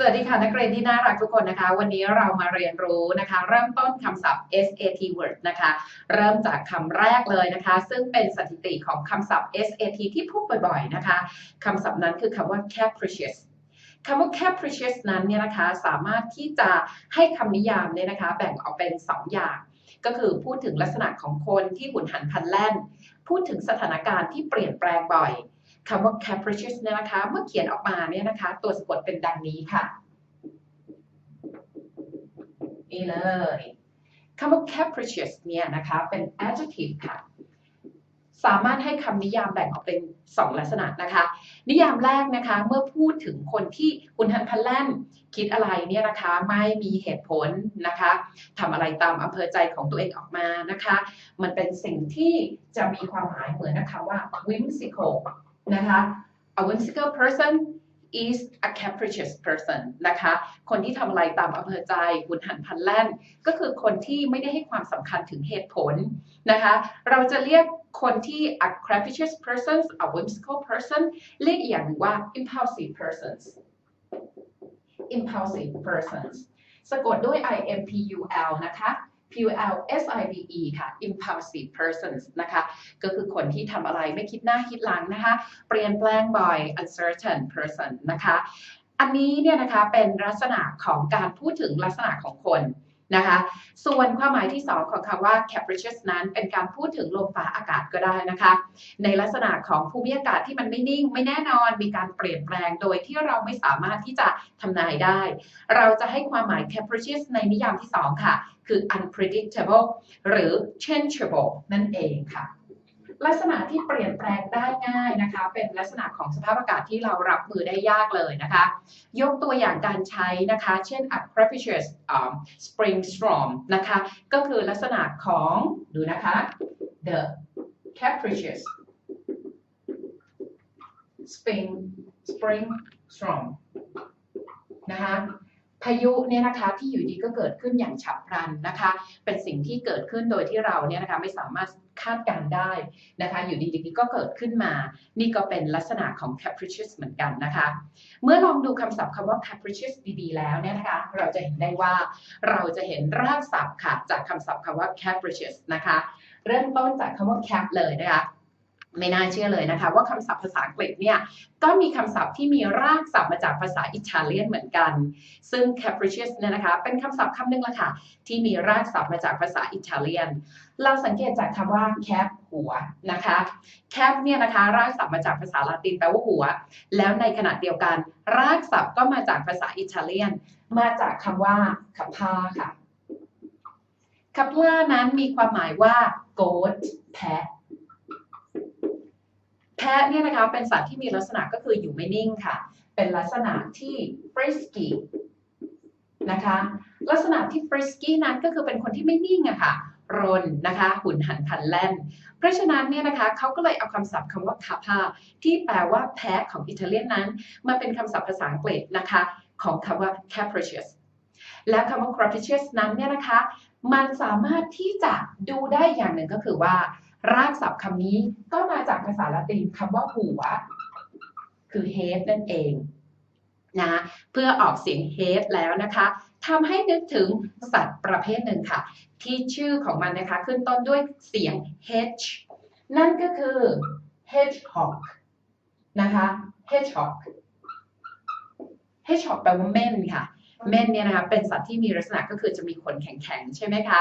สวัสดีค่ะ นักเรียนที่น่ารักทุกคนนะคะ วันนี้เรามาเรียนรู้นะคะ เริ่มต้นคำศัพท์ SAT word นะคะ เริ่มจากคำแรกเลยนะคะ ซึ่งเป็นสถิติของคำศัพท์ SAT ที่พูดบ่อยๆนะคะคำศัพท์นั้นคือคำว่า capricious คำว่า capricious นั้นเนี่ยนะคะสามารถที่จะให้คำนิยามเนี่ยนะคะ แบ่งออกเป็น 2 อย่าง ก็คือพูดถึงลักษณะของคนที่หุนหันพลันแล่น พูดถึงสถานการณ์ที่เปลี่ยนแปลงบ่อย คำว่า capricious เนี่ยนะคะ เมื่อเขียนออกมาเนี่ยนะคะ ตัวสะกดเป็นดังนี้ค่ะ นี่เลยคำว่า capricious เนี่ยนะคะ เป็น adjective ค่ะ สามารถให้คำนิยามแบ่งออกเป็น 2 ลักษณะนะคะ นิยามแรกนะคะ เมื่อพูดถึงคนที่หุนหันพันแล่น คิดอะไรเนี่ยนะคะ ไม่มีเหตุผลนะคะทำอะไรตามอำเภอใจของตัวเองออกมานะคะ มันเป็นสิ่งที่จะมีความหมายเหมือนนะคะว่า whimsical นะคะ a whimsical person is a capricious person นะคะ คนที่ทำอะไรตามอำเภอใจหุนหันพันแล่น ก็คือคนที่ไม่ได้ให้ความสำคัญถึงเหตุผลนะคะ เราจะเรียกคนที่ a capricious person a whimsical person เรียกอีกอย่างหนึ่งว่า impulsive persons impulsive persons สะกดด้วย i m p u l นะคะ p u l s i v e ค่ะ impulsive persons นะคะ ก็คือคนที่ทำอะไรไม่คิดหน้าคิดหลังนะคะ เปลี่ยนแปลงบ่อย uncertain person นะคะ อันนี้เนี่ยนะคะเป็นลักษณะของการพูดถึงลักษณะของคน นะคะ ส่วนความหมายที่ 2 ของคำว่า capricious นั้นเป็นการพูดถึงลมฟ้าอากาศก็ได้นะคะ ในลักษณะของภูมิอากาศที่มันไม่นิ่ง ไม่แน่นอนมีการเปลี่ยนแปลงโดยที่เราไม่สามารถที่จะทำนายได้ เราจะให้ความหมาย capricious ในนิยามที่ 2 ค่ะ คือ unpredictable หรือ changeable นั่นเองค่ะ ลักษณะที่เปลี่ยนแปลงได้ง่ายนะคะ เป็นลักษณะของสภาพอากาศที่เรารับมือได้ยากเลยนะคะ ยกตัวอย่างการใช้นะคะ เช่น a capricious um, spring storm นะคะ ก็คือลักษณะของดูนะคะ the capricious spring spring storm นะคะายุเนี่ยนะคะที่อยู่ดีก็เกิดขึ้นอย่างฉับพลันนะคะ เป็นสิ่งที่เกิดขึ้นโดยที่เราเนี่ยนะคะไม่สามารถคาดการได้นะคะ อยู่ดีๆก็เกิดขึ้นมา นี่ก็เป็นลักษณะของ capricious เหมือนกันนะคะ เมื่อลองดูคำศัพท์คำว่า capricious ดีๆ แล้วเนี่ยนะคะ เราจะเห็นได้ว่าเราจะเห็นรากศัพท์ค่ะจากคำศัพท์คำว่า capricious นะคะ เริ่มต้นจากคำว่า cap เลยนะคะ ไม่น่าเชื่อเลยนะคะ ว่าคำศัพท์ภาษาอังกฤษเนี่ยก็มีคำศัพท์ที่มีรากศัพท์มาจากภาษาอิตาเลียนเหมือนกัน ซึ่ง capricious เนี่ยนะคะเป็นคำศัพท์คำหนึ่งละค่ะ ที่มีรากศัพท์มาจากภาษาอิตาเลียน เราสังเกตจากคำว่า cap หัวนะคะ cap เนี่ยนะคะรากศัพท์มาจากภาษาละตินแปลว่าหัว แล้วในขณะเดียวกัน รากศัพท์ก็มาจากภาษาอิตาเลียน มาจากคำว่า capa ค่ะ capa นั้นมีความหมายว่า goat แพะแพะเนี่ยนะคะเป็นสัตว์ที่มีลักษณะก็คืออยู่ไม่นิ่งค่ะ เป็นลักษณะที่ frisky นะคะลักษณะที่ frisky นั้นก็คือเป็นคนที่ไม่นิ่งอะค่ะรนนะคะหุนหันพันแล่น เพราะฉะนั้นเนี่ยนะคะเขาก็เลยเอาคำศัพท์คำว่า kappa ที่แปลว่าแพะของอิตาเลียนนั้น มาเป็นคำศัพท์ภาษาอังกฤษนะคะของคำว่า capricious และคำว่า capricious นั้นเนี่ยนะคะ มันสามารถที่จะดูได้อย่างหนึ่งก็คือว่า รากศัพท์คำนี้ก็มาจากภาษาละตินคำว่าหัว คือ head นั่นเองนะเพื่อออกเสียง head แล้วนะคะทำให้นึกถึงสัตว์ประเภทหนึ่งค่ะ ที่ชื่อของมันนะคะ ขึ้นต้นด้วยเสียง h นั่นก็คือ hedgehog นะคะ hedgehog hedgehog แปลว่าเม่นค่ะ เม่นเนี่ยนะคะเป็นสัตว์ที่มีลักษณะก็คือจะมีขนแข็งๆ ใช่ไหมคะ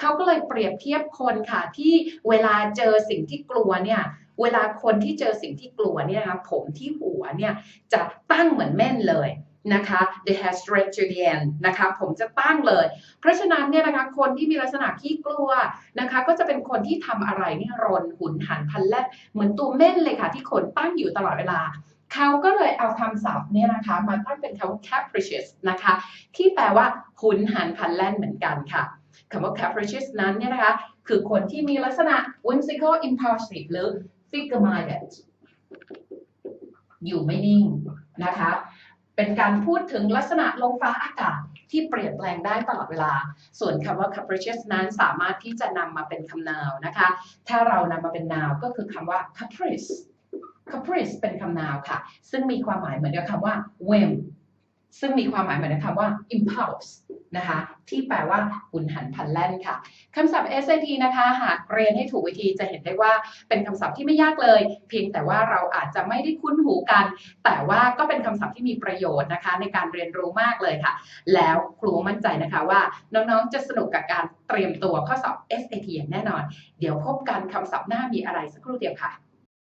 เขาก็เลยเปรียบเทียบคนค่ะ ที่เวลาเจอสิ่งที่กลัวเนี่ยเวลาคนที่เจอสิ่งที่กลัวเนี่ยนะคะผมที่หัวเนี่ยจะตั้งเหมือนเม่นเลยนะคะ the hair straight to the end นะคะผมจะตั้งเลย เพราะฉะนั้นเนี่ยนะคะคนที่มีลักษณะขี้กลัวนะคะก็จะเป็นคนที่ทำอะไรนี่รนหุนหันพันแล่นเหมือนตัวเม่นเลยค่ะ ที่ขนตั้งอยู่ตลอดเวลา เขาก็เลยเอาคำศัพท์เนี่ยนะคะมาตั้งเป็นคำว่า capricious นะคะที่แปลว่าหุนหันพันแล่นเหมือนกันค่ะ คำว่า capricious นั้นเนี่ยนะคะ คือคนที่มีลักษณะ whimsical impulsive หรือ figure minded อยู่ไม่นิ่งนะคะ เป็นการพูดถึงลักษณะลมฟ้าอากาศที่เปลี่ยนแปลงได้ตลอดเวลา ส่วนคำว่า capricious นั้นสามารถที่จะนำมาเป็นคำนามนะคะ ถ้าเรานำมาเป็นนามก็คือคำว่า caprice caprice เป็นคำนามค่ะ ซึ่งมีความหมายเหมือนกับคำว่า whim ซึ่งมีความหมายเหมือนในคำว่า impulse นะคะ ที่แปลว่าหุนหันพันแล่นค่ะคำศัพท์ SAT นะคะ หากเรียนให้ถูกวิธีจะเห็นได้ว่าเป็นคำศัพท์ที่ไม่ยากเลย เพียงแต่ว่าเราอาจจะไม่ได้คุ้นหูกัน แต่ว่าก็เป็นคำศัพท์ที่มีประโยชน์นะคะ ในการเรียนรู้มากเลยค่ะ แล้วครูมั่นใจนะคะว่าน้องๆจะสนุกกับการเตรียมตัวข้อสอบ SAT อย่างแน่นอน เดี๋ยวพบกันคำศัพท์หน้ามีอะไรสักครู่เดียวค่ะ